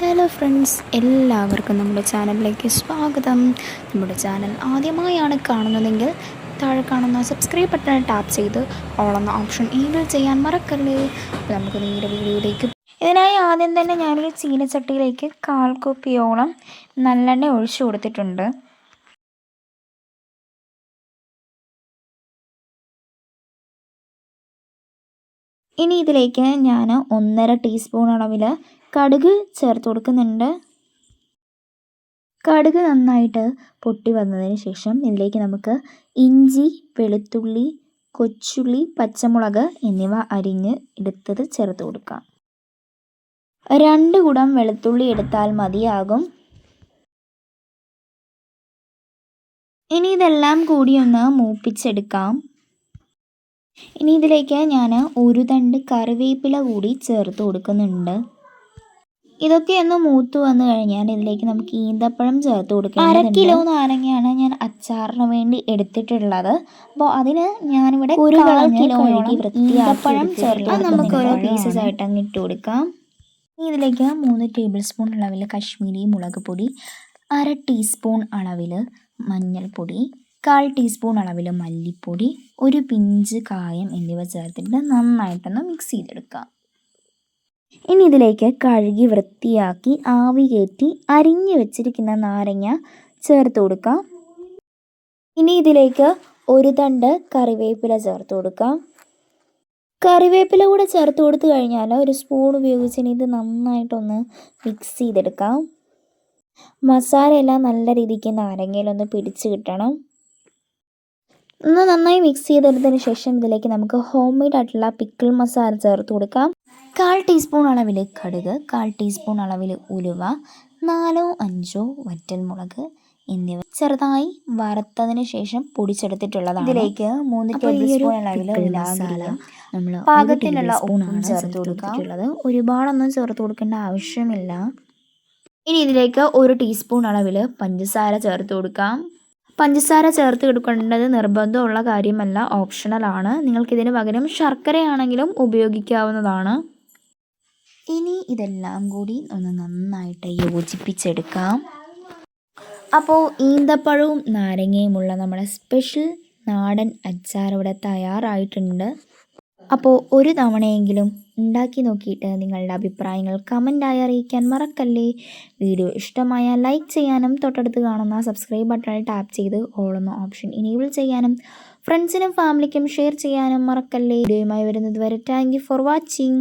Hello friends എല്ലാവർക്കും നമ്മുടെ ചാനലിലേക്ക് സ്വാഗതം. നമ്മുടെ ചാനൽ ആദ്യമായാണ് കാണുന്നതെങ്കിൽ താഴെ കാണുന്ന സബ്സ്ക്രൈബ് ബട്ടൺ ടാപ്പ് ചെയ്ത് ഓളെന്ന ഓപ്ഷൻ ഈബിൾ ചെയ്യാൻ മറക്കല്ലേ. നമുക്ക് നേരെ വീഡിയോയിലേക്ക് ഇതിനായി ആദ്യം തന്നെ ഞാനൊരു ചീനച്ചട്ടിയിലേക്ക് കാൽ നല്ലെണ്ണ ഒഴിച്ചു കൊടുത്തിട്ടുണ്ട്. ഇനി ഇതിലേക്ക് ഞാൻ ഒന്നര ടീസ്പൂൺ അളവിൽ കടുക് ചേർത്ത് കൊടുക്കുന്നുണ്ട്. കടുക് നന്നായിട്ട് പൊട്ടി വന്നതിന് ശേഷം ഇതിലേക്ക് നമുക്ക് ഇഞ്ചി വെളുത്തുള്ളി കൊച്ചുള്ളി പച്ചമുളക് എന്നിവ അരിഞ്ഞ് എടുത്തത് ചേർത്ത് കൊടുക്കാം. രണ്ട് കുടം വെളുത്തുള്ളി എടുത്താൽ മതിയാകും. ഇനി ഇതെല്ലാം കൂടി ഒന്ന് മൂപ്പിച്ചെടുക്കാം. ഇനി ഇതിലേക്ക് ഞാൻ ഒരു തണ്ട് കറിവേപ്പില കൂടി ചേർത്ത് കൊടുക്കുന്നുണ്ട്. ഇതൊക്കെ ഒന്ന് മൂത്ത് വന്നു കഴിഞ്ഞാൽ ഇതിലേക്ക് നമുക്ക് ഈന്തപ്പഴം ചേർത്ത് കൊടുക്കാം അര കിലോ നാരങ്ങയാണ് ഞാൻ അച്ചാറിന് വേണ്ടി എടുത്തിട്ടുള്ളത്. അപ്പോൾ അതിന് ഞാനിവിടെ ഒരു കിലോ ഈന്തപ്പഴം ചേർത്ത് നമുക്ക് ഓരോ പീസസ് ആയിട്ട് അങ്ങ് ഇട്ട് കൊടുക്കാം. ഇനി ഇതിലേക്ക് മൂന്ന് ടേബിൾ സ്പൂൺ അളവിൽ കശ്മീരി മുളക് പൊടി അര ടീസ്പൂൺ അളവിൽ മഞ്ഞൾപ്പൊടി കാൽ ടീസ്പൂൺ അളവിൽ മല്ലിപ്പൊടി ഒരു പിഞ്ച് കായം എന്നിവ ചേർത്തിട്ട് നന്നായിട്ടൊന്ന് മിക്സ് ചെയ്തെടുക്കാം. ഇനി ഇതിലേക്ക് കഴുകി വൃത്തിയാക്കി ആവി കയറ്റി അരിഞ്ഞു വെച്ചിരിക്കുന്ന നാരങ്ങ ചേർത്ത് കൊടുക്കാം. ഇനി ഇതിലേക്ക് ഒരു തണ്ട് കറിവേപ്പില ചേർത്ത് കൊടുക്കാം. കറിവേപ്പില കൂടെ ചേർത്ത് കൊടുത്തു കഴിഞ്ഞാൽ ഒരു സ്പൂൺ ഉപയോഗിച്ച് ഇനി ഇത് നന്നായിട്ടൊന്ന് മിക്സ് ചെയ്തെടുക്കാം. മസാലയെല്ലാം നല്ല രീതിക്ക് നാരങ്ങയിലൊന്ന് പിടിച്ച് കിട്ടണം. ഒന്ന് നന്നായി മിക്സ് ചെയ്തെടുത്തതിന് ശേഷം ഇതിലേക്ക് നമുക്ക് ഹോം മെയ്ഡ് ആയിട്ടുള്ള പിക്കിൾ മസാല ചേർത്ത് കൊടുക്കാം. കാൽ ടീസ്പൂൺ അളവിൽ കടുക് കാൽ ടീസ്പൂൺ അളവിൽ ഉലുവ നാലോ അഞ്ചോ വറ്റൽമുളക് എന്നിവ ചെറുതായി വറുത്തതിന് ശേഷം പൊടിച്ചെടുത്തിട്ടുള്ളതാണ്. ഇതിലേക്ക് മൂന്ന് ടേബിൾ സ്പൂൺ അളവിൽ മസാല നമ്മൾ പാകത്തിനുള്ള ഉപ്പും ചേർത്ത് കൊടുത്തിട്ടുള്ളത്. ഒരുപാടൊന്നും ചേർത്ത് കൊടുക്കേണ്ട ആവശ്യമില്ല. ഇനി ഇതിലേക്ക് ഒരു ടീസ്പൂൺ അളവിൽ പഞ്ചസാര ചേർത്ത് കൊടുക്കാം. പഞ്ചസാര ചേർത്ത് കൊടുക്കേണ്ടത് നിർബന്ധമുള്ള കാര്യമല്ല ഓപ്ഷണലാണ് നിങ്ങൾക്കിതിന് പകരം ശർക്കരയാണെങ്കിലും ഉപയോഗിക്കാവുന്നതാണ്. ഇനി ഇതെല്ലാം കൂടി ഒന്ന് നന്നായിട്ട് യോജിപ്പിച്ചെടുക്കാം. അപ്പോൾ ഈന്തപ്പഴവും നാരങ്ങയുമുള്ള നമ്മുടെ സ്പെഷ്യൽ നാടൻ അച്ചാർ ഇവിടെ തയ്യാറായിട്ടുണ്ട്. അപ്പോൾ ഒരു തവണയെങ്കിലും ഉണ്ടാക്കി നോക്കിയിട്ട് നിങ്ങളുടെ അഭിപ്രായങ്ങൾ കമന്റായി അറിയിക്കാൻ മറക്കല്ലേ. വീഡിയോ ഇഷ്ടമായ ലൈക്ക് ചെയ്യാനും തൊട്ടടുത്ത് കാണുന്ന സബ്സ്ക്രൈബ് ബട്ടണിൽ ടാപ്പ് ചെയ്ത് ഓളുന്ന ഓപ്ഷൻ ഇനേബിൾ ചെയ്യാനും ഫ്രണ്ട്സിനും ഫാമിലിക്കും ഷെയർ ചെയ്യാനും മറക്കല്ലേ. വീഡിയോയുമായി വരുന്നത് വരെ താങ്ക് ഫോർ വാച്ചിങ്.